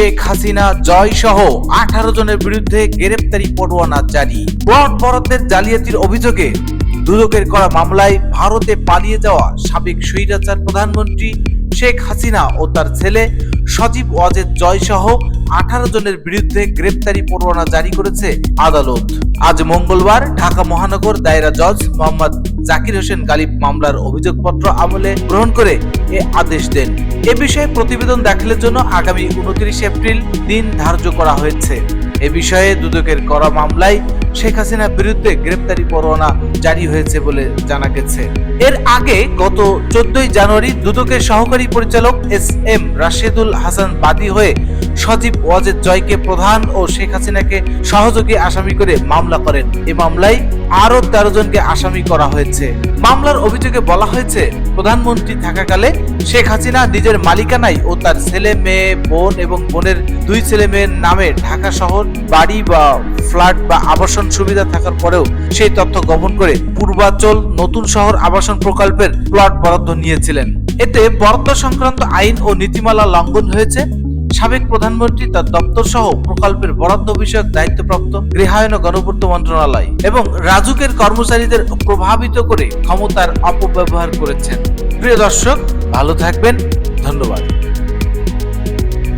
শেখ হাসিনা জয় সহ আঠারো জনের বিরুদ্ধে গ্রেপ্তারি পরোয়ানা জারি। প্লট বরাদ্দের জালিয়াতির অভিযোগে দুদকের করা মামলায় ভারতে পালিয়ে যাওয়া সাবেক স্বৈরাচার প্রধানমন্ত্রী শেখ হাসিনা ও তার ছেলে সজীব ওয়াজেদ জয় সহ আঠারো জনের বিরুদ্ধে গ্রেপ্তারি পরোয়ানা জারি করেছে আদালত। আজ মঙ্গলবার ঢাকা মহানগর দায়রা জজ মোহাম্মদ জাকির হোসেন গালিব মামলার অভিযোগপত্র আমলে গ্রহণ করে এ আদেশ দেন। এ বিষয়ে প্রতিবেদন দাখিলের জন্য আগামী উনত্রিশ এপ্রিল দিন ধার্য করা হয়েছে। এ বিষয়ে দুদকের করা মামলায় শেখ হাসিনার বিরুদ্ধে গ্রেপ্তারি পরোয়ানা জারি হয়েছে বলে জানা গেছে। এর আগে গত চোদ্দই জানুয়ারি দুদকের সহকারী পরিচালক এস এম রাশেদুল হাসান বাদী হয়ে সজীব ওয়াজেদ জয়কে প্রধান ও শেখ হাসিনাকে সহযোগী আসামি করে মামলা করেন। এ মামলায় আরও তেরো জনকে আসামি করা হয়েছে। মামলার অভিযোগে বলা হয়েছে, প্রধানমন্ত্রী থাকাকালে শেখ হাসিনা নিজের মালিকানায় ও তার ছেলে, মেয়ে, বোন এবং বোনের দুই ছেলে মেয়ের নামে ঢাকা শহর বাড়ি বা ফ্ল্যাট বা আবাসন সুবিধা থাকার পরেও সেই তথ্য গোপন করে পূর্বাচল নতুন শহর আবাসন প্রকল্পের প্লট বরাদ্দ নিয়েছিলেন। এতে বরাদ্দ সংক্রান্ত আইন ও নীতিমালা লঙ্ঘন হয়েছে। সাবেক প্রধানমন্ত্রী, তার দপ্তর সহ প্রকল্পের বরাদ্দ বিষয়ক দায়িত্বপ্রাপ্ত গৃহায়ন গণপূর্ত মন্ত্রণালয় এবং রাজুকের কর্মচারীদের প্রভাবিত করে ক্ষমতার অপব্যবহার করেছেন। প্রিয় দর্শক, ভালো থাকবেন। ধন্যবাদ।